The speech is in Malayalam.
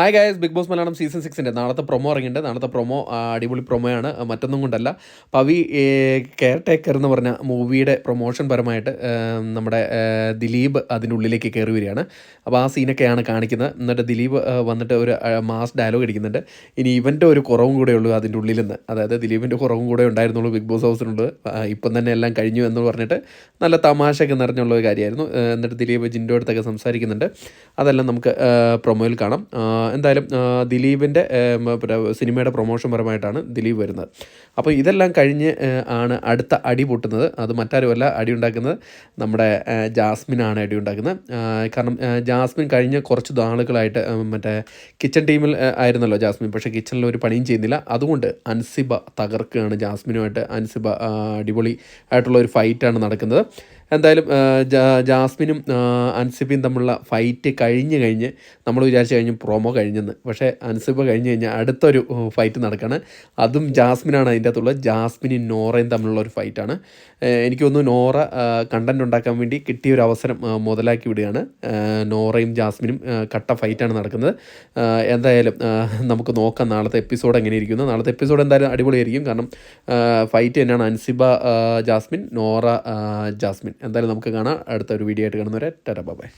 Hi guys Bigg Boss Malayalam season സിക്സിന്റെ നാളത്തെ പ്രൊമോ ഇറങ്ങിയിട്ടുണ്ട്. നാളത്തെ പ്രൊമോ അടിപൊളി പ്രൊമോയാണ് മറ്റൊന്നും കൊണ്ടല്ല. പവി കെയർ ടേക്കർ എന്ന് പറഞ്ഞ മൂവിയുടെ പ്രൊമോഷൻ പരമായിട്ട് നമ്മുടെ ദിലീപ് അതിന്റെ ഉള്ളിലേക്ക് കയറി വരികയാണ്. അപ്പോൾ ആ സീനൊക്കെയാണ് കാണിക്കുന്നത്. എന്നിട്ട് ദിലീപ് വന്നിട്ട് ഒരു മാസ് ഡയലോഗ് അടിക്കുന്നുണ്ട് ഇനി ഇവന്റെ ഒരു കുറവും കൂടെ ഉള്ളൂ അതിന്റെ ഉള്ളിൽ നിന്ന് അതായത് ദിലീപിന്റെ കുറവും കൂടെ ഉണ്ടായിരുന്നുള്ളൂ ബിഗ് ബോസ് ഹൗസിനുള്ളത് ഇപ്പം തന്നെ എല്ലാം കഴിഞ്ഞു എന്ന് പറഞ്ഞിട്ട് നല്ല തമാശയൊക്കെ നിറഞ്ഞുള്ള ഒരു കാര്യമായിരുന്നു. എന്നിട്ട് ദിലീപ് ജിന്റെ അടുത്തൊക്കെ സംസാരിക്കുന്നുണ്ട്. അതെല്ലാം നമുക്ക് പ്രൊമോയിൽ കാണാം. എന്തായാലും ദിലീപിന്റെ സിനിമയുടെ പ്രൊമോഷൻ പരമായിട്ടാണ് ദിലീപ് വരുന്നത്. അപ്പോൾ ഇതെല്ലാം കഴിഞ്ഞ് ആണ് അടുത്ത അടി പൊട്ടുന്നത്. അത് മറ്റാരുമല്ല അടി ഉണ്ടാക്കുന്നത്. നമ്മുടെ ജാസ്മിനാണ് അടി ഉണ്ടാക്കുന്നത്. കാരണം ജാസ്മിൻ കഴിഞ്ഞ കുറച്ച് നാളുകളായിട്ട് മറ്റേ കിച്ചൺ ടീമിൽ ആയിരുന്നല്ലോ ജാസ്മിൻ. പക്ഷേ കിച്ചണിൽ ഒരു പണിയും ചെയ്യുന്നില്ല. അതുകൊണ്ട് അൻസിബ തകർക്കുകയാണ് ജാസ്മിനുമായിട്ട്. അൻസിബ അടിപൊളി ആയിട്ടുള്ള ഒരു ഫൈറ്റാണ് നടക്കുന്നത്. എന്തായാലും ജാസ്മിനും അൻസിബിയും തമ്മിലുള്ള ഫൈറ്റ് കഴിഞ്ഞ് കഴിഞ്ഞ് നമ്മൾ വിചാരിച്ചു കഴിഞ്ഞു പ്രൊമോ കഴിഞ്ഞെന്ന്. പക്ഷേ അൻസിബ കഴിഞ്ഞ് കഴിഞ്ഞാൽ അടുത്തൊരു ഫൈറ്റ് നടക്കുകയാണ് അതും ജാസ്മിനാണ് അതിന്റെ അകത്തുള്ളത്. ജാസ്മിനും നോറയും തമ്മിലുള്ള ഒരു ഫൈറ്റാണ് എനിക്ക് തോന്നുന്നു നോറ കണ്ടന്റ് ഉണ്ടാക്കാൻ വേണ്ടി കിട്ടിയ ഒരു അവസരം മുതലാക്കി വിടുകയാണ്. നോറയും ജാസ്മിനും കട്ട ഫൈറ്റാണ് നടക്കുന്നത്. എന്തായാലും നമുക്ക് നോക്കാം നാളത്തെ എപ്പിസോഡ് എങ്ങനെ ഇരിക്കുന്നു. നാളത്തെ എപ്പിസോഡ് എന്തായാലും അടിപൊളിയായിരിക്കും. കാരണം ഫൈറ്റ് തന്നെയാണ് അൻസിബ ജാസ്മിൻ നോറ ജാസ്മിൻ. എന്തായാലും നമുക്ക് കാണാം. അടുത്ത ഒരു വീഡിയോ ആയിട്ട് കാണുന്നവരെ ടാറ്റ ബൈ